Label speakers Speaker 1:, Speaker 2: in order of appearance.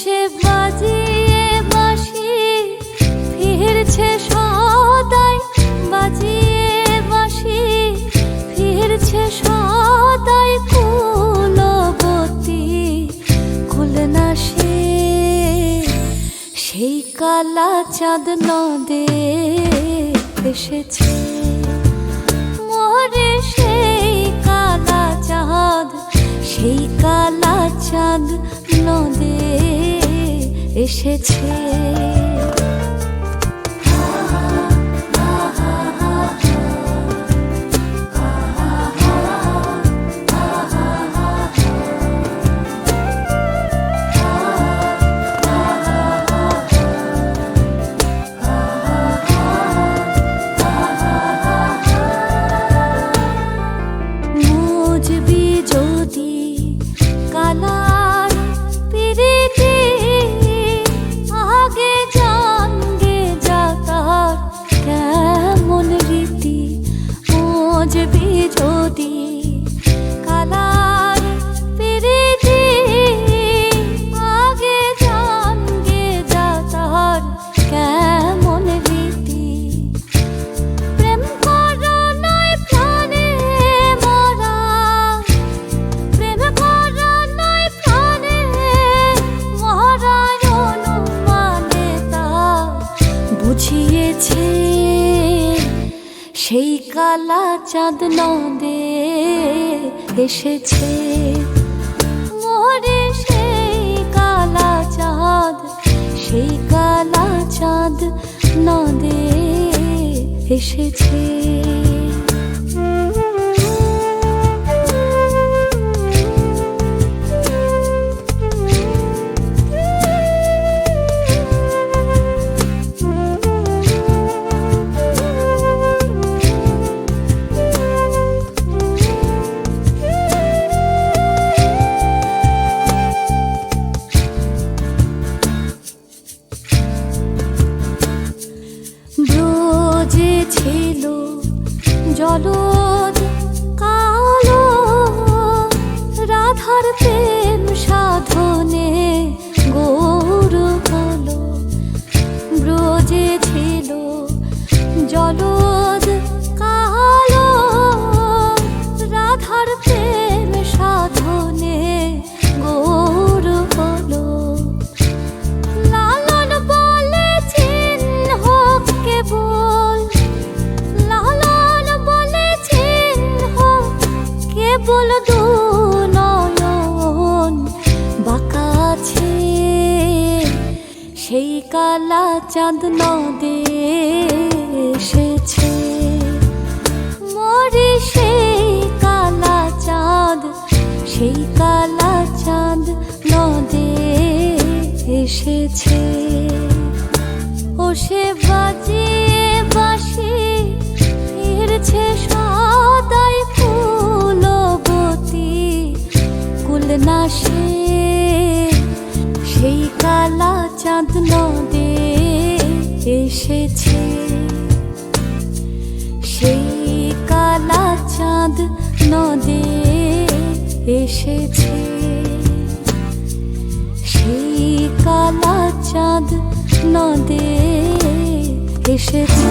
Speaker 1: সে বাজিয়ে বাঁশি, ফিরছে সদাই। বাজিয়ে বাঁশি, ফিরছে সদাই কুলবতী। খুলনা সে, সেই কালা চাঁদ নদে এসেছে। এসেছে। কালা চাঁদ নদে এসেছে। মোরে সেই কালা চাঁদ সেই কালা চাঁদ নদে এসেছে। ব্রজে ছিল জলদ কালো রাধার প্রেম সাধনে গৌর হলো লালন বলে চিহ্ন কেবল, লালন বলে চিহ্ন কেবল দু সেই কালা চাঁদ নদে এসেছে। মরে সেই কালা চাঁদ, সেই কালা চাঁদ নদে এসেছে। ও সে চাঁদ নদে এসেছে। সেই কালা চাঁদ নদে এসেছে। সেই কালা চাঁদ নদে এসেছে।